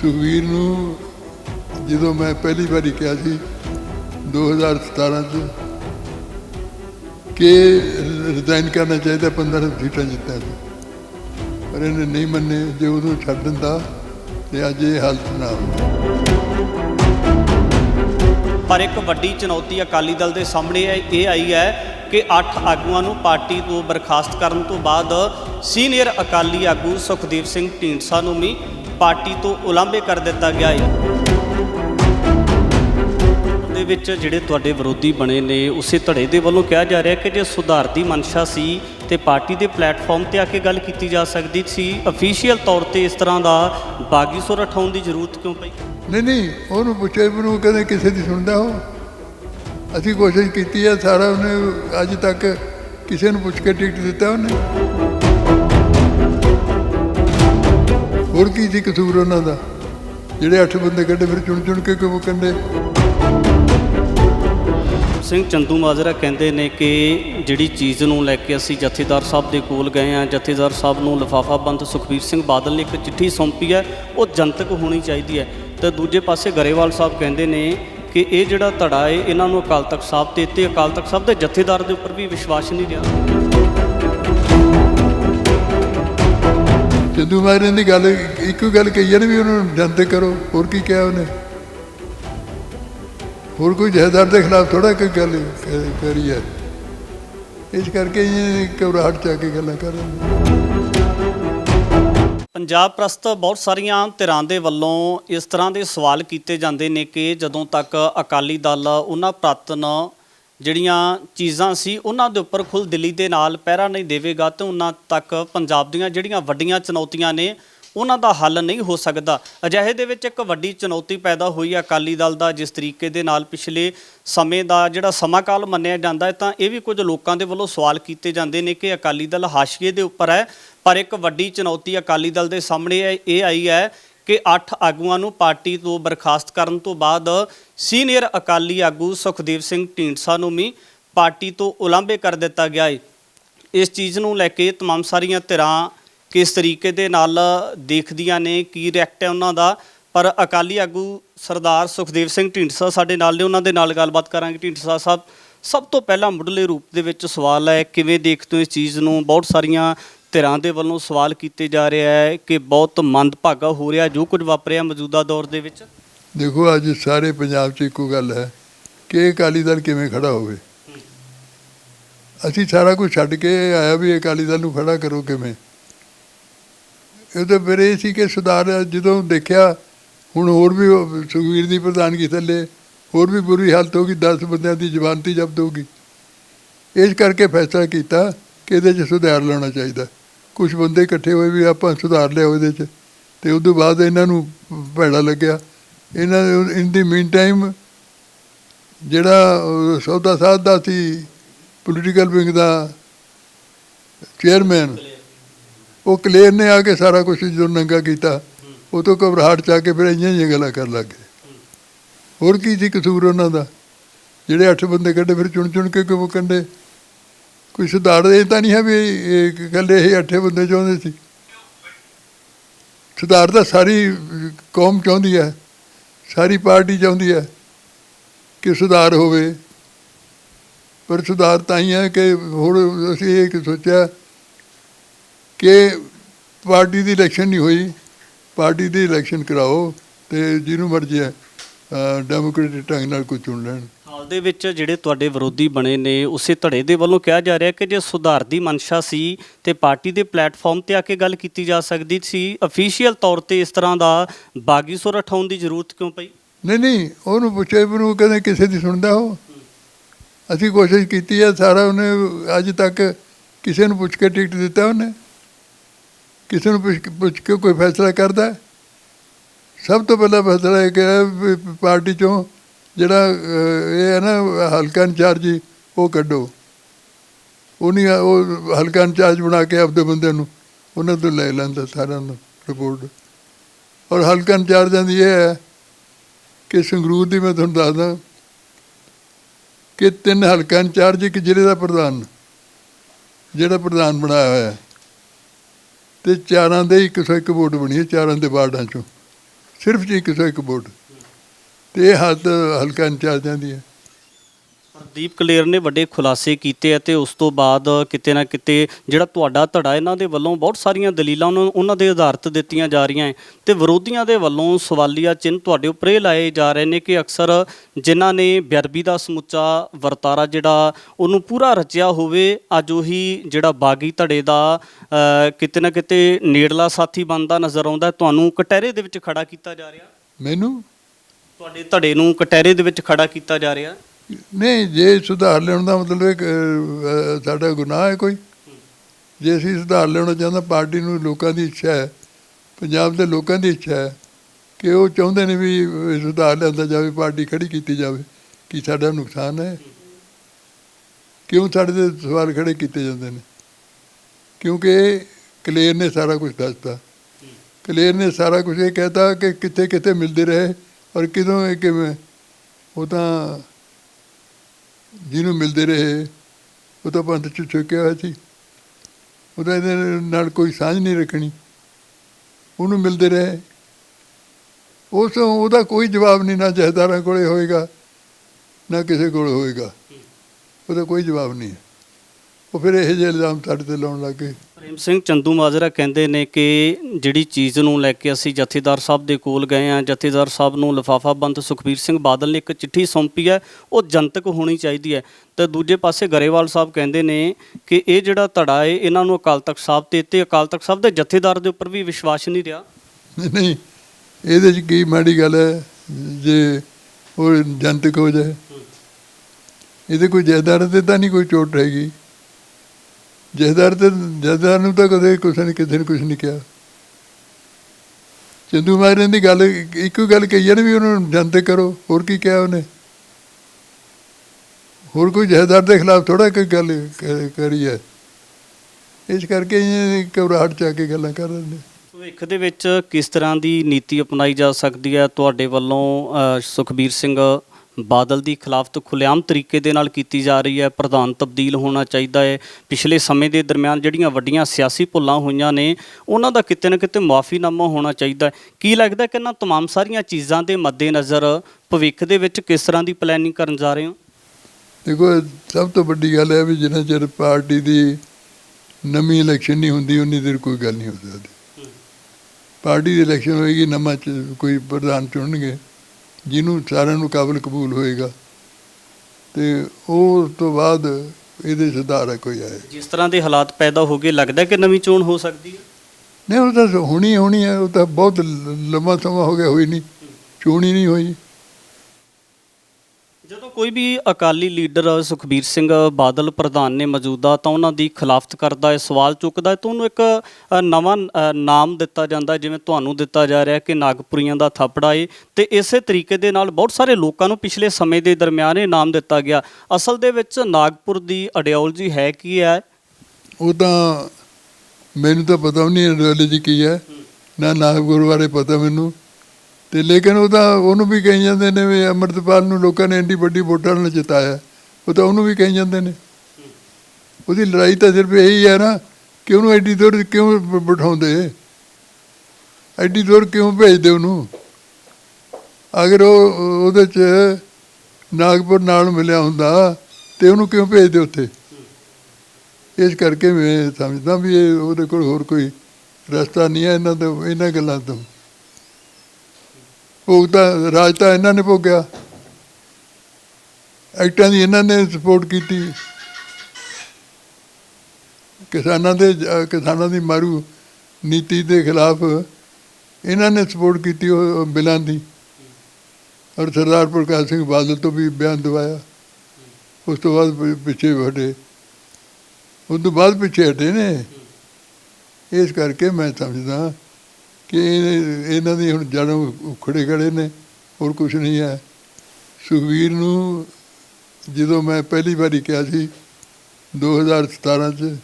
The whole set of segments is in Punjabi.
ਸੁਖਵੀਰ ਨੂੰ ਜਦੋਂ ਮੈਂ ਪਹਿਲੀ ਵਾਰੀ ਕਿਹਾ ਸੀ 2017 ਚ ਕਿ ਰਿਜ਼ਾਈਨ ਕਰਨਾ ਚਾਹੀਦਾ 15 ਸੀਟਾਂ ਜਿੱਤਾਂ ਸੀ ਪਰ ਇਹਨੇ ਨਹੀਂ ਮੰਨੇ, ਜੇ ਉਦੋਂ ਛੱਡ ਦਿੰਦਾ, ਤੇ ਅੱਜ ਇਹ ਹਾਲਤ ਨਾ ਹੁੰਦੀ ਪਰ ਇੱਕ ਵੱਡੀ ਚੁਣੌਤੀ ਅਕਾਲੀ ਦਲ ਦੇ ਸਾਹਮਣੇ ਇਹ ਆਈ ਹੈ ਕਿ 8 ਆਗੂਆਂ ਨੂੰ ਪਾਰਟੀ ਤੋਂ ਬਰਖਾਸਤ ਕਰਨ ਤੋਂ ਬਾਅਦ ਸੀਨੀਅਰ ਅਕਾਲੀ ਆਗੂ ਸੁਖਦੇਵ ਸਿੰਘ ਢੀਂਡਸਾ ਨੂੰ ਵੀ ਪਾਰਟੀ ਤੋਂ ਉਲਾਂਭੇ ਕਰ ਦਿੱਤਾ ਗਿਆ ਹੈ। ਦੇ ਵਿੱਚ ਜਿਹੜੇ ਤੁਹਾਡੇ ਵਿਰੋਧੀ ਬਣੇ ਨੇ, ਉਸੇ ਧੜੇ ਦੇ ਵੱਲੋਂ ਕਿਹਾ ਜਾ ਰਿਹਾ ਕਿ ਜੇ ਸੁਧਾਰ ਦੀ ਮਨਸ਼ਾ ਸੀ ਤੇ ਪਾਰਟੀ ਦੇ ਪਲੇਟਫਾਰਮ ਤੇ ਆ ਕੇ ਗੱਲ ਕੀਤੀ ਜਾ ਸਕਦੀ ਸੀ। ਅਫੀਸ਼ੀਅਲ ਤੌਰ ਤੇ ਇਸ ਤਰ੍ਹਾਂ ਦਾ ਬਾਗੀ ਉਠਾਉਣ ਦੀ ਜ਼ਰੂਰਤ ਕਿਉਂ ਪਈ? ਨਹੀਂ ਨਹੀਂ, ਉਹਨੂੰ ਪੁੱਛੇ ਨੂੰ ਕਦੇ ਕਿਸੇ ਦੀ ਸੁਣਦਾ ਹੋ? ਅਸੀਂ ਕੋਸ਼ਿਸ਼ ਕੀਤੀ ਹੈ ਸਾਰਾ ਉਹਨੇ ਅੱਜ ਤੱਕ ਕਿਸੇ ਨੂੰ ਪੁੱਛ ਕੇ ਟਿਕਟ ਦਿੱਤਾ ਉਹਨੇ। ਹੋਰ ਕੀ ਸੀ ਕਸੂਰ ਉਹਨਾਂ ਦਾ? ਜਿਹੜੇ ਅੱਠ ਬੰਦੇ ਕੱਢੇ, ਫਿਰ ਚੁਣ ਚੁਣ ਕੇ ਕਿਉਂ ਕੰਡੇ? ਸਿੰਘ ਚੰਦੂ ਮਾਜਰਾ ਕਹਿੰਦੇ ਨੇ ਕਿ ਜਿਹੜੀ ਚੀਜ਼ ਨੂੰ ਲੈ ਕੇ ਅਸੀਂ ਜਥੇਦਾਰ ਸਾਹਿਬ ਦੇ ਕੋਲ ਗਏ ਆ ਜਥੇਦਾਰ ਸਾਹਿਬ ਨੂੰ ਲਿਫਾਫਾ ਬੰਦ, ਸੁਖਬੀਰ ਸਿੰਘ ਬਾਦਲ ਨੇ ਇੱਕ ਚਿੱਠੀ ਸੌਂਪੀ ਹੈ, ਉਹ ਜਨਤਕ ਹੋਣੀ ਚਾਹੀਦੀ ਹੈ। ਤੇ ਦੂਜੇ ਪਾਸੇ ਗਰੇਵਾਲ ਸਾਹਿਬ ਕਹਿੰਦੇ ਨੇ ਕਿ ਇਹ ਜਿਹੜਾ ਧੜਾ ਹੈ, ਇਹਨਾਂ ਨੂੰ ਅਕਾਲ ਤਖਤ ਸਾਹਿਬ ਤੇ ਤੇ ਅਕਾਲ ਤਖਤ ਸਾਹਿਬ ਦੇ ਜਥੇਦਾਰ ਦੇ ਉੱਪਰ ਵੀ ਵਿਸ਼ਵਾਸ ਨਹੀਂ ਰਿਹਾ। ਚੰਦੂ ਮਾਰੇ ਦੀ ਗੱਲ, ਇੱਕੋ ਗੱਲ ਕਹੀ ਹੈ ਨਾ ਵੀ ਉਹਨੂੰ ਜਨਤੇ ਕਰੋ, ਹੋਰ ਕੀ ਕਿਹਾ ਉਹਨੇ? ਹੋਰ ਕੋਈ ਜਹੇਦਾਰ ਦੇ ਖਿਲਾਫ ਥੋੜਾ ਕੋਈ ਗੱਲ ਕਰੀ ਹੈ। ਇਸ ਕਰਕੇ ਇਹ ਘਬਰਾਹਟ ਚ ਆ ਕੇ ਗੱਲਾਂ ਕਰ ਰਹੇ ਪੰਜਾਬ ਪ੍ਰਸਤ ਬਹੁਤ ਸਾਰੀਆਂ ਧਿਰਾਂ ਦੇ ਵੱਲੋਂ ਇਸ ਤਰ੍ਹਾਂ ਦੇ ਸਵਾਲ ਕੀਤੇ ਜਾਂਦੇ ਨੇ ਕਿ ਜਦੋਂ ਤੱਕ ਅਕਾਲੀ ਦਲ ਉਹਨਾਂ ਪ੍ਰਾਤਨ ਜਿਹੜੀਆਂ ਚੀਜ਼ਾਂ ਸੀ, ਉਹਨਾਂ ਦੇ ਉੱਪਰ ਖੁੱਲ ਦਿੱਲੀ ਦੇ ਨਾਲ ਪਹਿਰਾ ਨਹੀਂ ਦੇਵੇਗਾ ਤੇ ਉਹਨਾਂ ਤੱਕ ਪੰਜਾਬ ਦੀਆਂ ਜਿਹੜੀਆਂ ਵੱਡੀਆਂ ਚੁਣੌਤੀਆਂ ਨੇ, ਉਹਨਾਂ ਦਾ ਹੱਲ ਨਹੀਂ ਹੋ ਸਕਦਾ। ਅਜਿਹੇ ਦੇ ਵਿੱਚ ਇੱਕ ਵੱਡੀ ਚੁਣੌਤੀ ਪੈਦਾ ਹੋਈ ਹੈ ਅਕਾਲੀ ਦਲ ਦਾ, ਜਿਸ ਤਰੀਕੇ ਦੇ ਨਾਲ ਪਿਛਲੇ ਸਮੇਂ ਦਾ ਜਿਹੜਾ ਸਮਾਂ ਕਾਲ ਮੰਨਿਆ ਜਾਂਦਾ ਹੈ, ਤਾਂ ਇਹ ਵੀ ਕੁਝ ਲੋਕਾਂ ਦੇ ਵੱਲੋਂ ਸਵਾਲ ਕੀਤੇ ਜਾਂਦੇ ਨੇ ਕਿ ਅਕਾਲੀ ਦਲ ਹਾਸ਼ੀਏ ਦੇ ਉੱਪਰ ਹੈ, ਪਰ ਇੱਕ ਵੱਡੀ ਚੁਣੌਤੀ ਅਕਾਲੀ ਦਲ ਦੇ ਸਾਹਮਣੇ ਹੈ- ਇਹ ਆਈ ਹੈ ਕਿ 8 ਆਗੂਆਂ ਨੂੰ ਪਾਰਟੀ ਤੋਂ ਬਰਖਾਸਤ ਕਰਨ ਤੋਂ ਬਾਅਦ ਸੀਨੀਅਰ ਅਕਾਲੀ ਆਗੂ ਸੁਖਦੇਵ ਸਿੰਘ ਢੀਂਡਸਾ ਨੂੰ ਵੀ ਪਾਰਟੀ ਤੋਂ ਉਲਾਂਭੇ ਕਰ ਦਿੱਤਾ ਗਿਆ ਹੈ ਇਸ ਚੀਜ਼ ਨੂੰ ਲੈ ਕੇ तमाम ਸਾਰੀਆਂ ਧਿਰਾਂ ਕਿਸ ਤਰੀਕੇ ਦੇ ਨਾਲ ਦੇਖਦੀਆਂ ਨੇ ਕੀ ਰਿਐਕਟ ਹੈ ਉਹਨਾਂ ਦਾ ਪਰ ਅਕਾਲੀ ਆਗੂ ਸਰਦਾਰ ਸੁਖਦੇਵ ਸਿੰਘ ਢੀਂਡਸਾ ਸਾਡੇ ਨਾਲ ਨੇ ਉਹਨਾਂ ਦੇ ਨਾਲ ਗੱਲਬਾਤ ਕਰਾਂਗੇ ਢੀਂਡਸਾ ਸਾਹਿਬ ਸਭ ਤੋਂ ਪਹਿਲਾਂ ਮੁੱਢਲੇ ਰੂਪ ਦੇ ਵਿੱਚ ਸਵਾਲ ਹੈ ਕਿਵੇਂ ਦੇਖਦੇ ਹੋ ਇਸ ਚੀਜ਼ ਨੂੰ ਬਹੁਤ ਸਾਰੀਆਂ ਧਿਰਾਂ ਦੇ ਵੱਲੋਂ ਸਵਾਲ ਕੀਤੇ ਜਾ ਰਿਹਾ ਹੈ ਕਿ ਬਹੁਤ ਮੰਦਭਾਗਾ ਹੋ ਰਿਹਾ, ਜੋ ਕੁਝ ਵਾਪਰਿਆ ਮੌਜੂਦਾ ਦੌਰ ਦੇ ਵਿੱਚ। ਦੇਖੋ, ਅੱਜ ਸਾਰੇ ਪੰਜਾਬ 'ਚ ਇੱਕੋ ਗੱਲ ਹੈ ਕਿ ਅਕਾਲੀ ਦਲ ਕਿਵੇਂ ਖੜਾ ਹੋਵੇ। ਅਸੀਂ ਸਾਰਾ ਕੁਝ ਛੱਡ ਕੇ ਆਇਆ ਵੀ ਅਕਾਲੀ ਦਲ ਨੂੰ ਖੜਾ ਕਰੋ ਕਿਵੇਂ। ਇਹ ਤਾਂ ਫਿਰ ਇਹ ਸੀ ਕਿ ਸੁਧਾਰ ਜਦੋਂ ਦੇਖਿਆ, ਹੁਣ ਹੋਰ ਵੀ ਉਹ ਸੁਖਵੀਰ ਦੀ ਪ੍ਰਧਾਨਗੀ ਥੱਲੇ, ਹੋਰ ਵੀ ਬੁਰੀ ਹਾਲਤ ਹੋ ਗਈ 10 ਬੰਦਿਆਂ ਦੀ ਜ਼ਮਾਨਤੀ ਜ਼ਬਤ ਹੋ ਗਈ। ਇਸ ਕਰਕੇ ਫੈਸਲਾ ਕੀਤਾ ਕਿ ਇਹਦੇ 'ਚ ਸੁਧਾਰ ਲਾਉਣਾ ਚਾਹੀਦਾ। ਕੁਝ ਬੰਦੇ ਇਕੱਠੇ ਹੋਏ ਵੀ ਆਪਾਂ ਸੁਧਾਰ ਲਿਆ ਇਹਦੇ 'ਚ। ਤੇ ਉਸ ਤੋਂ ਬਾਅਦ ਇਹਨਾਂ ਨੂੰ ਭੈੜਾ ਲੱਗਿਆ। ਇਹਨਾਂ ਇਨ ਦੀ ਮੀਨ ਟਾਈਮ ਜਿਹੜਾ ਸੌਦਾ ਸਾਧ ਦਾ ਸੀ ਪੋਲੀਟੀਕਲ ਵਿੰਗ ਦਾ ਚੇਅਰਮੈਨ, ਉਹ ਕਲੇਰ ਨੇ ਆ ਕੇ ਸਾਰਾ ਕੁਝ ਜਦੋਂ ਨੰਗਾ ਕੀਤਾ ਉਹ ਤੋਂ ਘਬਰਾਹਟ ਚ ਆ ਕੇ ਫਿਰ ਇੰਨੀਆਂ ਜਿਹੀਆਂ ਗੱਲਾਂ ਕਰਨ ਲੱਗ ਗਏ। ਹੋਰ ਕੀ ਸੀ ਕਸੂਰ ਉਹਨਾਂ ਦਾ? ਜਿਹੜੇ ਅੱਠ ਬੰਦੇ ਕੱਢੇ, ਫਿਰ ਚੁਣ ਚੁਣ ਕੇ ਕਿਉਂ ਕੰਡੇ? ਕੋਈ ਸੁਧਾਰ ਇਹ ਤਾਂ ਨਹੀਂ ਹੈ ਵੀ ਇਕੱਲੇ ਇਹ ਅੱਠੇ ਬੰਦੇ ਚਾਹੁੰਦੇ ਸੀ। ਸੁਧਾਰ ਤਾਂ ਸਾਰੀ ਕੌਮ ਚਾਹੁੰਦੀ ਹੈ, ਸਾਰੀ ਪਾਰਟੀ ਚਾਹੁੰਦੀ ਹੈ ਕਿ ਸੁਧਾਰ ਹੋਵੇ। ਪਰ ਸੁਧਾਰ ਤਾਂ ਹੀ ਹੈ ਕਿ ਹੁਣ ਅਸੀਂ ਇਹ ਸੋਚਿਆ ਕਿ ਪਾਰਟੀ ਦੀ ਇਲੈਕਸ਼ਨ ਨਹੀਂ ਹੋਈ, ਪਾਰਟੀ ਦੀ ਇਲੈਕਸ਼ਨ ਕਰਾਓ ਤੇ ਜਿਹਨੂੰ ਮਰਜ਼ੀ ਹੈ ਡੈਮੋਕ੍ਰੇਟਿਕ ਢੰਗ ਨਾਲ ਕੋਈ ਚੁਣ ਲੈਣ। ਹਾਲ ਦੇ ਵਿੱਚ ਜਿਹੜੇ ਤੁਹਾਡੇ ਵਿਰੋਧੀ ਬਣੇ ਨੇ, ਉਸੇ ਧੜੇ ਦੇ ਵੱਲੋਂ ਕਿਹਾ ਜਾ ਰਿਹਾ ਕਿ ਜੇ ਸੁਧਾਰ ਦੀ ਮਨਸ਼ਾ ਸੀ ਤੇ ਪਾਰਟੀ ਦੇ ਪਲੇਟਫਾਰਮ ਤੇ ਆ ਕੇ ਗੱਲ ਕੀਤੀ ਜਾ ਸਕਦੀ ਸੀ। ਅਫੀਸ਼ੀਅਲ ਤੌਰ ਤੇ ਇਸ ਤਰ੍ਹਾਂ ਦਾ ਬਾਗੀਸੁਰ ਉਠਾਉਣ ਦੀ ਜ਼ਰੂਰਤ ਕਿਉਂ ਪਈ? ਨਹੀਂ ਨਹੀਂ, ਉਹਨੂੰ ਪੁੱਛਿਆ ਵੀ ਨੂੰ ਕਹਿੰਦੇ ਕਿਸੇ ਦੀ ਸੁਣਦਾ ਉਹ। ਅਸੀਂ ਕੋਸ਼ਿਸ਼ ਕੀਤੀ ਹੈ ਸਾਰਾ ਉਹਨੇ ਅੱਜ ਤੱਕ ਕਿਸੇ ਨੂੰ ਪੁੱਛ ਕੇ ਟਿਕਟ ਦਿੱਤਾ ਉਹਨੇ। ਕਿਸੇ ਨੂੰ ਪੁੱਛ ਪੁੱਛ ਕੇ ਕੋਈ ਫੈਸਲਾ ਕਰਦਾ। ਹੈ? ਸਭ ਤੋਂ ਪਹਿਲਾ ਫੈਸਲਾ ਇਹ ਕਿ ਵੀ ਪਾਰਟੀ ਚੋਂ ਜਿਹੜਾ ਇਹ ਹੈ ਨਾ, ਹਲਕਾ ਇੰਚਾਰਜ ਉਹ ਕੱਢੋ। ਉਹ ਨਹੀਂ, ਉਹ ਹਲਕਾ ਇੰਚਾਰਜ ਬਣਾ ਕੇ ਆਪਦੇ ਬੰਦੇ ਨੂੰ, ਉਹਨਾਂ ਤੋਂ ਲੈ ਲੈਂਦਾ ਸਾਰਿਆਂ ਨੂੰ ਰਿਪੋਰਟ ਔਰ ਹਲਕਾ ਇੰਚਾਰਜਾਂ ਦੀ ਇਹ ਹੈ ਕਿ ਸੰਗਰੂਰ ਦੀ ਮੈਂ ਤੁਹਾਨੂੰ ਦੱਸਦਾ ਕਿ ਤਿੰਨ ਹਲਕਾ ਇੰਚਾਰਜ, ਇੱਕ ਜ਼ਿਲ੍ਹੇ ਦਾ ਪ੍ਰਧਾਨ, ਜਿਹੜਾ ਪ੍ਰਧਾਨ ਬਣਾਇਆ ਹੋਇਆ ਹੈ। ਤੇ ਚਾਰਾਂ ਦੇ 101 ਵੋਟ ਬਣੀ ਹੈ, ਚਾਰਾਂ ਦੇ ਵਾਰਡਾਂ ਚੋਂ। ਸਿਰਫ ਜੀ 101 ਵੋਟ। ਤੇ ਇਹ ਹੱਦ ਹਲਕਾ ਇੰਚਾਰਜਾਂ ਦੀ ਹੈ ਦੀਪ ਕਲੇਰ ਨੇ ਵੱਡੇ ਖੁਲਾਸੇ ਕੀਤੇ ਅਤੇ ਉਸ ਤੋਂ ਬਾਅਦ ਕਿਤੇ ਨਾ ਕਿਤੇ ਜਿਹੜਾ ਤੁਹਾਡਾ ਧੜਾ ਇਹਨਾਂ ਦੇ ਵੱਲੋਂ ਬਹੁਤ ਸਾਰੀਆਂ ਦਲੀਲਾਂ ਉਹਨਾਂ ਉਹਨਾਂ ਦੇ ਆਧਾਰਿਤ ਦਿੱਤੀਆਂ ਜਾ ਰਹੀਆਂ ਹੈ ਤੇ ਵਿਰੋਧੀਆਂ ਦੇ ਵੱਲੋਂ ਸਵਾਲੀਆ ਚਿੰਨ੍ਹ ਤੁਹਾਡੇ ਉੱਪਰ ਇਹ ਲਾਏ ਜਾ ਰਹੇ ਨੇ ਕਿ ਅਕਸਰ ਜਿਨ੍ਹਾਂ ਨੇ ਬੇਅਦਬੀ ਦਾ ਸਮੁੱਚਾ ਵਰਤਾਰਾ ਜਿਹੜਾ ਉਹਨੂੰ ਪੂਰਾ ਰਚਿਆ ਹੋਵੇ ਅੱਜ ਉਹੀ ਜਿਹੜਾ ਬਾਗੀ ਧੜੇ ਦਾ ਕਿਤੇ ਨਾ ਕਿਤੇ ਨੇੜਲਾ ਸਾਥੀ ਬਣਦਾ ਨਜ਼ਰ ਆਉਂਦਾ। ਤੁਹਾਨੂੰ ਕਟਹਿਰੇ ਦੇ ਵਿੱਚ ਖੜਾ ਕੀਤਾ ਜਾ ਰਿਹਾ ਮੈਨੂੰ ਤੁਹਾਡੇ ਧੜੇ ਨੂੰ ਕਟਹਿਰੇ ਦੇ ਵਿੱਚ ਖੜਾ ਕੀਤਾ ਜਾ ਰਿਹਾ? ਨਹੀਂ, ਜੇ ਸੁਧਾਰ ਲੈਣ ਦਾ ਮਤਲਬ ਇੱਕ ਸਾਡਾ ਗੁਨਾਹ ਹੈ ਕੋਈ। ਜੇ ਅਸੀਂ ਸੁਧਾਰ ਲੈਣਾ ਚਾਹੁੰਦਾ, ਪਾਰਟੀ ਨੂੰ ਲੋਕਾਂ ਦੀ ਇੱਛਾ ਹੈ, ਪੰਜਾਬ ਦੇ ਲੋਕਾਂ ਦੀ ਇੱਛਾ ਹੈ, ਕਿ ਉਹ ਚਾਹੁੰਦੇ ਨੇ ਵੀ ਸੁਧਾਰ ਲਿਆਂਦਾ ਜਾਵੇ, ਪਾਰਟੀ ਖੜੀ ਕੀਤੀ ਜਾਵੇ, ਕਿ ਸਾਡਾ ਨੁਕਸਾਨ ਹੈ। ਕਿਉਂ ਸਾਡੇ ਤੇ ਸਵਾਲ ਖੜੇ ਕੀਤੇ ਜਾਂਦੇ ਨੇ? ਕਿਉਂਕਿ ਕਲੇਰ ਨੇ ਸਾਰਾ ਕੁਝ ਦੱਸਤਾ। ਕਲੇਰ ਨੇ ਸਾਰਾ ਕੁਝ ਇਹ ਕਹਿਤਾ ਕਿ ਕਿੱਥੇ ਕਿੱਥੇ ਮਿਲਦੇ ਰਹੇ। ਔਰ ਕਿਦੋਂ ਇਹ ਕਿਵੇਂ? ਉਹ ਤਾਂ ਜਿਹਨੂੰ ਮਿਲਦੇ ਰਹੇ, ਉਹ ਤਾਂ ਪੰਥ ਚ ਚੁੱਕਿਆ ਹੋਇਆ ਸੀ। ਉਹਦਾ ਇਹਦੇ ਨਾਲ ਕੋਈ ਸਾਂਝ ਨਹੀਂ ਰੱਖਣੀ। ਉਹਨੂੰ ਮਿਲਦੇ ਰਹੇ। ਉਸ ਉਹਦਾ ਕੋਈ ਜਵਾਬ ਨਹੀਂ, ਨਾ ਜਹਦਾਰਾਂ ਕੋਲੇ ਹੋਏਗਾ, ਨਾ ਕਿਸੇ ਕੋਲ ਹੋਏਗਾ। ਉਹਦਾ ਕੋਈ ਜਵਾਬ ਨਹੀਂ ਉਹ ਫਿਰ ਇਹ ਜਿਹੇ ਇਲਜ਼ਾਮ ਸਾਡੇ ਤੇ ਲਾਉਣ ਲੱਗ ਗਏ। ਪ੍ਰੇਮ ਸਿੰਘ ਚੰਦੂ ਮਾਜਰਾ ਕਹਿੰਦੇ ਨੇ ਕਿ ਜਿਹੜੀ ਚੀਜ਼ ਨੂੰ ਲੈ ਕੇ ਅਸੀਂ ਜਥੇਦਾਰ ਸਾਹਿਬ ਦੇ ਕੋਲ ਗਏ ਆ ਜਥੇਦਾਰ ਸਾਹਿਬ ਨੂੰ ਲਿਫਾਫਾ ਬੰਦ ਸੁਖਬੀਰ ਸਿੰਘ ਬਾਦਲ ਨੇ ਇੱਕ ਚਿੱਠੀ ਸੌਂਪੀ ਹੈ ਉਹ ਜਨਤਕ ਹੋਣੀ ਚਾਹੀਦੀ ਹੈ। ਤੇ ਦੂਜੇ ਪਾਸੇ ਗਰੇਵਾਲ ਸਾਹਿਬ ਕਹਿੰਦੇ ਨੇ ਕਿ ਇਹ ਜਿਹੜਾ ਧੜਾ ਹੈ ਇਹਨਾਂ ਨੂੰ ਅਕਾਲ ਤਖਤ ਸਾਹਿਬ ਤੇ ਤੇ ਅਕਾਲ ਤਖਤ ਸਾਹਿਬ ਦੇ ਜਥੇਦਾਰ ਦੇ ਉੱਪਰ ਵੀ ਵਿਸ਼ਵਾਸ ਨਹੀਂ ਰਿਹਾ। ਨਹੀਂ ਇਹਦੇ ਚ ਕੀ ਮਾੜੀ ਗੱਲ ਹੈ ਜੇ ਉਹ ਜਨਤਕ ਹੋ ਜਾਏ। ਇਹਦੇ ਕੋਈ ਜਹਦਾਰ ਤੇ ਤਾਂ ਨਹੀਂ ਕੋਈ ਚੋਟ ਰਹੇਗੀ। ਜਹਦਾਰ ਤੇ ਜਹਦਾਰ ਨੂੰ ਤਾਂ ਕਦੇ ਕੁਛ ਨਹੀਂ ਕਿਸੇ ਨੇ ਕੁਛ ਨਹੀਂ ਕਿਹਾ। ਚੰਦੂ ਮਹਾਰਾਜ ਦੀ ਗੱਲ ਇੱਕੋ ਗੱਲ ਕਹੀ ਹੈ ਨਾ ਵੀ ਉਹਨੂੰ ਜਨਤਕ ਕਰੋ, ਹੋਰ ਕੀ ਕਿਹਾ ਉਹਨੇ? ਹੋਰ ਕੋਈ ਜਹਦਾਰ ਦੇ ਖਿਲਾਫ ਥੋੜਾ ਕੋਈ ਗੱਲ ਕ- ਕਰੀ ਹੈ ਇਸ ਕਰਕੇ ਘਬਰਾਹਟ ਚ ਆ ਕੇ ਗੱਲਾਂ ਕਰ ਰਹੇ ਨੇ। ਭਵਿੱਖ ਦੇ ਵਿੱਚ ਕਿਸ ਤਰ੍ਹਾਂ ਦੀ ਨੀਤੀ ਅਪਣਾਈ ਜਾ ਸਕਦੀ ਹੈ? ਤੁਹਾਡੇ ਵੱਲੋਂ ਸੁਖਬੀਰ ਸਿੰਘ ਬਾਦਲ ਦੀ ਖਿਲਾਫਤ ਖੁੱਲ੍ਹੇਆਮ ਤਰੀਕੇ ਦੇ ਨਾਲ ਕੀਤੀ ਜਾ ਰਹੀ ਹੈ ਪ੍ਰਧਾਨ ਤਬਦੀਲ ਹੋਣਾ ਚਾਹੀਦਾ ਹੈ ਪਿਛਲੇ ਸਮੇਂ ਦੇ ਦਰਮਿਆਨ ਜਿਹੜੀਆਂ ਵੱਡੀਆਂ ਸਿਆਸੀ ਭੁੱਲਾਂ ਹੋਈਆਂ ਨੇ ਉਹਨਾਂ ਦਾ ਕਿਤੇ ਨਾ ਕਿਤੇ ਮਾਫੀਨਾਮਾ ਹੋਣਾ ਚਾਹੀਦਾ ਹੈ ਕੀ ਲੱਗਦਾ ਕਿ ਇਹਨਾਂ तमाम ਸਾਰੀਆਂ ਚੀਜ਼ਾਂ ਦੇ ਮੱਦੇਨਜ਼ਰ ਭਵਿੱਖ ਦੇ ਵਿੱਚ ਕਿਸ ਤਰ੍ਹਾਂ ਦੀ ਪਲੈਨਿੰਗ ਕਰਨ ਜਾ ਰਹੇ ਹੋ ਦੇਖੋ ਸਭ ਤੋਂ ਵੱਡੀ ਗੱਲ ਹੈ ਵੀ ਜਿੰਨਾ ਚਿਰ ਪਾਰਟੀ ਦੀ ਨਵੀਂ ਇਲੈਕਸ਼ਨ ਨਹੀਂ ਹੁੰਦੀ ਉਨੀ ਦੇਰ ਕੋਈ ਗੱਲ ਨਹੀਂ ਹੋ ਸਕਦੀ ਪਾਰਟੀ ਦੀ ਇਲੈਕਸ਼ਨ ਹੋਏਗੀ ਨਵਾਂ ਚ ਕੋਈ ਪ੍ਰਧਾਨ ਚੁਣਨਗੇ ਜਿਹਨੂੰ ਸਾਰਿਆਂ ਨੂੰ ਕਾਬਲ ਕਬੂਲ ਹੋਏਗਾ ਤੇ ਉਹ ਤੋਂ ਬਾਅਦ ਇਹਦੇ ਸੁਧਾਰ ਕੋਈ ਆਏ। ਜਿਸ ਤਰ੍ਹਾਂ ਦੇ ਹਾਲਾਤ ਪੈਦਾ ਹੋ ਗਏ ਲੱਗਦਾ ਕਿ ਨਵੀਂ ਚੋਣ ਹੋ ਸਕਦੀ ਹੈ? ਨਹੀਂ ਉਹ ਤਾਂ ਹੋਣੀ ਹੋਣੀ ਹੈ ਉਹ ਤਾਂ ਬਹੁਤ ਲੰਮਾ ਸਮਾਂ ਹੋ ਗਿਆ ਹੋਈ ਨਹੀਂ। ਚੋਣ ਹੀ ਨਹੀਂ ਹੋਈ। ਜਦੋਂ ਕੋਈ ਵੀ ਅਕਾਲੀ ਲੀਡਰ ਸੁਖਬੀਰ ਸਿੰਘ ਬਾਦਲ ਪ੍ਰਧਾਨ ਨੇ ਮੌਜੂਦਾ ਤਾਂ ਉਹਨਾਂ ਦੀ ਖਿਲਾਫਤ ਕਰਦਾ ਹੈ ਸਵਾਲ ਚੁੱਕਦਾ ਹੈ ਤਾਂ ਉਹਨੂੰ ਇੱਕ ਅ, ਨਵਾਂ ਅ, ਨਾਮ ਦਿੱਤਾ ਜਾਂਦਾ ਹੈ, ਜਿਵੇਂ ਤੁਹਾਨੂੰ ਦਿੱਤਾ ਜਾ ਰਿਹਾ ਕਿ ਨਾਗਪੁਰੀਆਂ ਦਾ ਥਾਪੜਾ ਏ। ਤੇ ਇਸੇ ਤਰੀਕੇ ਦੇ ਨਾਲ ਬਹੁਤ ਸਾਰੇ ਲੋਕਾਂ ਨੂੰ ਪਿਛਲੇ ਸਮੇਂ ਦੇ ਦਰਮਿਆਨ ਇਹ ਨਾਮ ਦਿੱਤਾ ਗਿਆ। ਅਸਲ ਦੇ ਵਿੱਚ ਨਾਗਪੁਰ ਦੀ ਆਈਡੀਓਲੋਜੀ ਹੈ ਕੀ ਹੈ? ਉਹ ਤਾਂ ਮੈਨੂੰ ਤਾਂ ਪਤਾ ਵੀ ਨਹੀਂ ਆਈਡੀਓਲੋਜੀ ਕੀ ਹੈ। ਨਾ ਨਾਗਪੁਰ ਬਾਰੇ ਪਤਾ ਮੈਨੂੰ। ਤੇ ਲੇਕਿਨ ਉਹ ਤਾਂ ਉਹਨੂੰ ਵੀ ਕਹੀ ਜਾਂਦੇ ਨੇ ਵੀ ਅੰਮ੍ਰਿਤਪਾਲ ਨੂੰ ਲੋਕਾਂ ਨੇ ਇੰਨੀ ਵੱਡੀ ਵੋਟਾਂ ਨਾਲ ਜਿਤਾਇਆ। ਉਹ ਤਾਂ ਉਹਨੂੰ ਵੀ ਕਹੀ ਜਾਂਦੇ ਨੇ। ਉਹਦੀ ਲੜਾਈ ਤਾਂ ਸਿਰਫ ਇਹੀ ਹੈ ਨਾ ਕਿ ਉਹਨੂੰ ਐਡੀ ਦੂਰ ਕਿਉਂ ਬਿਠਾਉਂਦੇ? ਐਡੀ ਦੂਰ ਕਿਉਂ ਭੇਜਦੇ ਉਹਨੂੰ? ਅਗਰ ਉਹ, ਉਹਦੇ ਚ ਨਾਗਪੁਰ ਨਾਲ ਮਿਲਿਆ ਹੁੰਦਾ ਤੇ ਉਹਨੂੰ ਕਿਉਂ ਭੇਜਦੇ ਉੱਥੇ? ਇਸ ਕਰਕੇ ਮੈਂ ਸਮਝਦਾ ਵੀ ਇਹ ਉਹਦੇ ਕੋਲ ਹੋਰ ਕੋਈ ਰਸਤਾ ਨਹੀਂ ਹੈ ਇਹਨਾਂ ਤੋਂ, ਇਹਨਾਂ ਗੱਲਾਂ ਤੋਂ। ਉਹ ਰਾਜ ਤਾਂ ਇਹਨਾਂ ਨੇ ਭੋਗਿਆ। ਐਕਟਾਂ ਦੀ ਇਹਨਾਂ ਨੇ ਸਪੋਰਟ ਕੀਤੀ। ਕਿਸਾਨਾਂ ਦੇ, ਕਿਸਾਨਾਂ ਦੀ ਮਾਰੂ ਨੀਤੀ ਦੇ ਖਿਲਾਫ ਇਹਨਾਂ ਨੇ ਸਪੋਰਟ ਕੀਤੀ ਉਹ ਬਿਲਾਂ ਦੀ। ਔਰ ਸਰਦਾਰ ਪ੍ਰਕਾਸ਼ ਸਿੰਘ ਬਾਦਲ ਤੋਂ ਵੀ ਬਿਆਨ ਦਵਾਇਆ। ਉਸ ਤੋਂ ਬਾਅਦ ਪਿੱਛੇ ਹਟੇ। ਉਸ ਤੋਂ ਬਾਅਦ ਪਿੱਛੇ ਹਟੇ ਨੇ। ਇਸ ਕਰਕੇ ਮੈਂ ਸਮਝਦਾ ਕਿ ਇਹ- ਇਹਨਾਂ ਦੀ ਹੁਣ ਜੜ੍ਹਾਂ ਉਖੜੇ ਖੜੇ ਨੇ ਹੋਰ ਕੁਝ ਨਹੀਂ ਹੈ। ਸੁਖਵੀਰ ਨੂੰ ਜਦੋਂ ਮੈਂ ਪਹਿਲੀ ਵਾਰੀ ਕਿਹਾ ਸੀ 2017 ਚ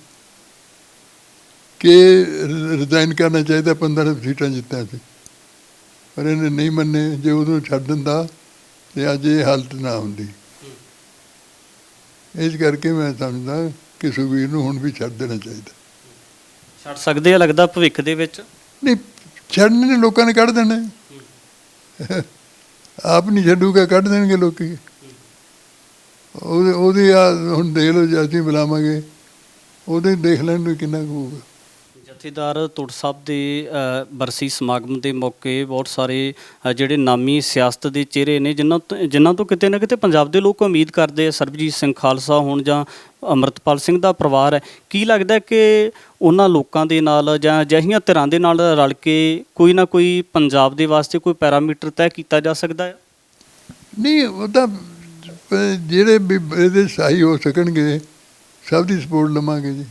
ਕਿ ਰਿਜ਼ਾਈਨ ਕਰਨਾ ਚਾਹੀਦਾ 15 ਸੀਟਾਂ ਜਿੱਤਿਆ ਸੀ ਪਰ ਇਹਨੇ ਨਹੀਂ ਮੰਨੇ ਜੇ ਉਦੋਂ ਛੱਡ ਦਿੰਦਾ ਤੇ ਅੱਜ ਇਹ ਹਾਲਤ ਨਾ ਹੁੰਦੀ। ਇਸ ਕਰਕੇ ਮੈਂ ਸਮਝਦਾ ਕਿ ਸੁਖਵੀਰ ਨੂੰ ਹੁਣ ਵੀ ਛੱਡ ਦੇਣਾ ਚਾਹੀਦਾ। ਛੱਡ ਸਕਦੇ ਆ ਲੱਗਦਾ ਭਵਿੱਖ ਦੇ ਵਿੱਚ? ਨਹੀਂ ਛੱਡਣੇ ਨੇ ਲੋਕਾਂ ਨੇ ਕੱਢ ਦੇਣੇ। ਆਪ ਨਹੀਂ ਛੱਡੂਗਾ, ਕੱਢ ਦੇਣਗੇ ਲੋਕੀ। ਉਹਦੇ ਉਹਦੀ ਆ ਹੁਣ ਦੇਖ ਲਓ ਜੇ ਬੁਲਾਵਾਂਗੇ। ਉਹਦੇ ਦੇਖ ਲੈਣ ਨੂੰ ਕਿੰਨਾ ਕੁ ਹੋਊਗਾ। ਜਥੇਦਾਰ ਤੁੜ ਸਾਹਿਬ ਦੇ ਬਰਸੀ ਸਮਾਗਮ ਦੇ ਮੌਕੇ ਬਹੁਤ ਸਾਰੇ ਜਿਹੜੇ ਨਾਮੀ ਸਿਆਸਤ ਦੇ ਚਿਹਰੇ ਨੇ, ਜਿਨ੍ਹਾਂ ਤੋਂ ਜਿਨ੍ਹਾਂ ਤੋਂ ਕਿਤੇ ਨਾ ਕਿਤੇ ਪੰਜਾਬ ਦੇ ਲੋਕ ਉਮੀਦ ਕਰਦੇ ਆ, ਸਰਬਜੀਤ ਸਿੰਘ ਖਾਲਸਾ ਹੋਣ ਜਾਂ ਅਮਰਤਪਾਲ ਸਿੰਘ ਦਾ ਪਰਿਵਾਰ ਹੈ। ਕੀ ਲੱਗਦਾ ਕਿ ਉਹਨਾਂ ਲੋਕਾਂ ਦੇ ਨਾਲ ਜਾਂ ਅਜਿਹੀਆਂ ਧਿਰਾਂ ਦੇ ਨਾਲ ਰਲ ਕੇ ਕੋਈ ਨਾ ਕੋਈ ਪੰਜਾਬ ਦੇ ਵਾਸਤੇ ਕੋਈ ਪੈਰਾਮੀਟਰ ਤੈਅ ਕੀਤਾ ਜਾ ਸਕਦਾ ਹੈ? ਨਹੀਂ, ਉਹ ਤਾਂ ਜਿਹੜੇ ਵੀ ਇਹਦੇ ਸਹੀ ਹੋ ਸਕਣਗੇ, ਸਭ ਦੀ ਸਪੋਰਟ ਲਵਾਂਗੇ ਜੀ।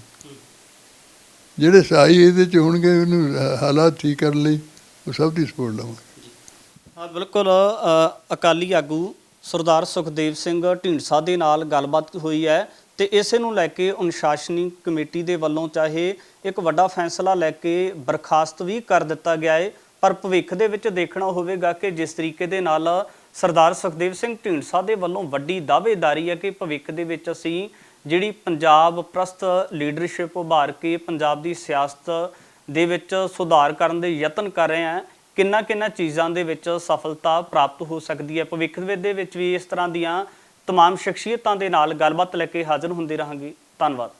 ਜਿਹੜੇ ਸਹੀ ਇਹਦੇ ਚ ਹੋਣਗੇ, ਉਹਨੂੰ ਹਾਲਾਤ ਠੀਕ ਕਰਨ ਲਈ ਉਹ ਸਭ ਦੀ ਸਪੋਰਟ ਲਵਾਂਗੇ। ਹਾਂ, ਬਿਲਕੁਲ ਅਕਾਲੀ ਆਗੂ ਸਰਦਾਰ ਸੁਖਦੇਵ ਸਿੰਘ ਢੀਂਡਸਾ ਦੇ ਨਾਲ ਗੱਲਬਾਤ ਹੋਈ ਹੈ ਤੇ ਇਸੇ ਨੂੰ ਲੈ ਕੇ ਅਨੁਸ਼ਾਸਨੀ ਕਮੇਟੀ ਦੇ ਵੱਲੋਂ ਚਾਹੇ ਇੱਕ ਵੱਡਾ ਫੈਸਲਾ ਲੈ ਕੇ ਬਰਖਾਸਤ ਵੀ ਕਰ ਦਿੱਤਾ ਗਿਆ ਹੈ ਪਰ ਭਵਿੱਖ ਦੇ ਵਿੱਚ ਦੇਖਣਾ ਹੋਵੇਗਾ ਕਿ ਜਿਸ ਤਰੀਕੇ ਦੇ ਨਾਲ ਸਰਦਾਰ ਸੁਖਦੇਵ ਸਿੰਘ ਢੀਂਡਸਾ ਦੇ ਵੱਲੋਂ ਵੱਡੀ ਦਾਅਵੇਦਾਰੀ ਹੈ ਕਿ ਭਵਿੱਖ ਦੇ ਵਿੱਚ ਅਸੀਂ ਜਿਹੜੀ ਪੰਜਾਬ ਪ੍ਰਸਤ ਲੀਡਰਸ਼ਿਪ ਉਭਾਰ ਕੇ ਪੰਜਾਬ ਦੀ ਸਿਆਸਤ ਦੇ ਵਿੱਚ ਸੁਧਾਰ ਕਰਨ ਦੇ ਯਤਨ ਕਰ ਰਹੇ ਹਾਂ ਕਿੰਨਾ ਕਿੰਨਾ ਚੀਜ਼ਾਂ ਦੇ ਵਿੱਚ ਸਫਲਤਾ ਪ੍ਰਾਪਤ ਹੋ ਸਕਦੀ ਹੈ ਭਵਿੱਖ ਦੇ ਵਿੱਚ ਵੀ ਇਸ ਤਰ੍ਹਾਂ ਦੀਆਂ तमाम ਸ਼ਖਸੀਅਤਾਂ ਦੇ ਨਾਲ ਗੱਲਬਾਤ ਲੈ ਕੇ ਹਾਜ਼ਰ ਹੁੰਦੇ ਰਹਾਂਗੇ ਧੰਨਵਾਦ